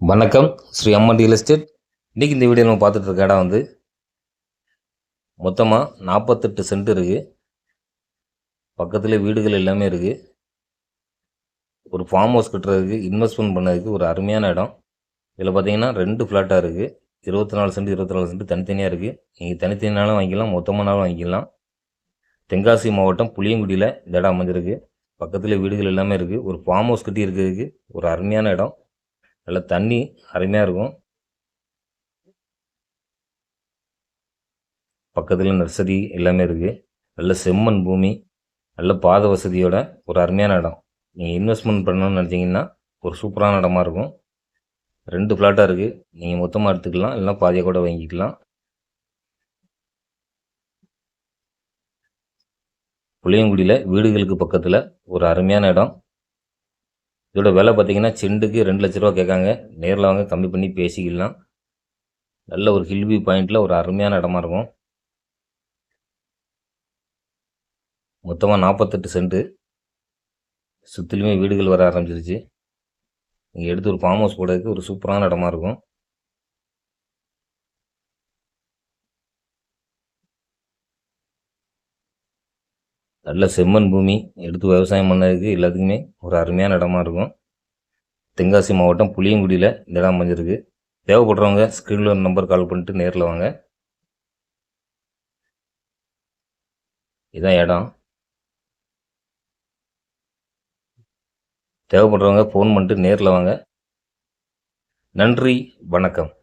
வணக்கம். ஸ்ரீ அம்மன் real estate இன்றைக்கி இந்த வீடியோ நம்ம பார்த்துட்டு இருக்க இடம் வந்து மொத்தமாக நாற்பத்தெட்டு சென்ட் இருக்குது பக்கத்தில் வீடுகள் எல்லாமே இருக்குது ஒரு ஃபார்ம் ஹவுஸ் கட்டுறதுக்கு இன்வெஸ்ட்மெண்ட் பண்ணதுக்கு ஒரு அருமையான இடம். இதில் பார்த்தீங்கன்னா ரெண்டு ஃப்ளாட்டாக இருக்குது இருபத்தி நாலு சென்ட் இருபத்தி நாலு சென்ட் தனித்தனியாக இருக்குது நீங்கள் தனித்தனியாலும் வாங்கிக்கலாம் மொத்தமானாலும் வாங்கிக்கலாம். தென்காசி மாவட்டம் புளியங்குடியில் இந்த இடம் அமைஞ்சிருக்கு. பக்கத்தில் வீடுகள் எல்லாமே இருக்குது ஒரு ஃபார்ம் ஹவுஸ் கட்டி இருக்கிறதுக்கு ஒரு அருமையான இடம். நல்ல தண்ணி அருமையாக இருக்கும். பக்கத்தில் நர்சரி எல்லாமே இருக்குது நல்ல செம்மண் பூமி நல்ல பாத வசதியோட ஒரு அருமையான இடம். நீங்கள் இன்வெஸ்ட்மெண்ட் பண்ணணும்னு நினச்சிங்கன்னா ஒரு சூப்பரான இடமா இருக்கும். ரெண்டு ஃப்ளாட்டாக இருக்குது நீங்கள் மொத்தமாக எடுத்துக்கலாம். இல்லைனா பாதியாக கூட வாங்கிக்கலாம். புளியங்குடியில் வீடுகளுக்கு பக்கத்தில் ஒரு அருமையான இடம். இதோட விலை பார்த்தீங்கன்னா செண்டுக்கு ரெண்டு லட்ச ரூபா கேட்காங்க. நேரில் வாங்க கம்மி பண்ணி பேசிக்கலாம். நல்ல ஒரு ஹில்வி பாயிண்டில் ஒரு அருமையான இடமா இருக்கும். மொத்தமாக நாற்பத்தெட்டு சென்ட்டு சுற்றிலுமே வீடுகள் வர ஆரம்பிச்சிருச்சு. நீங்கள் எடுத்து ஒரு ஃபார்ம் ஹவுஸ் போடுறதுக்கு ஒரு சூப்பரான இடமா இருக்கும். நல்ல செம்மண் பூமி எடுத்து விவசாயம் பண்ணதுக்கு எல்லாத்துக்குமே ஒரு அருமையான இடமா இருக்கும். தென்காசி மாவட்டம் புளியங்குடியில் இந்த இடம் அமைஞ்சிருக்கு. தேவைப்படுறவங்க ஸ்க்ரீனில் ஒரு நம்பர் கால் பண்ணிட்டு நேரில் வாங்க. இதான் இடம். தேவைப்படுறவங்க ஃபோன் பண்ணிட்டு நேரில் வாங்க. நன்றி வணக்கம்.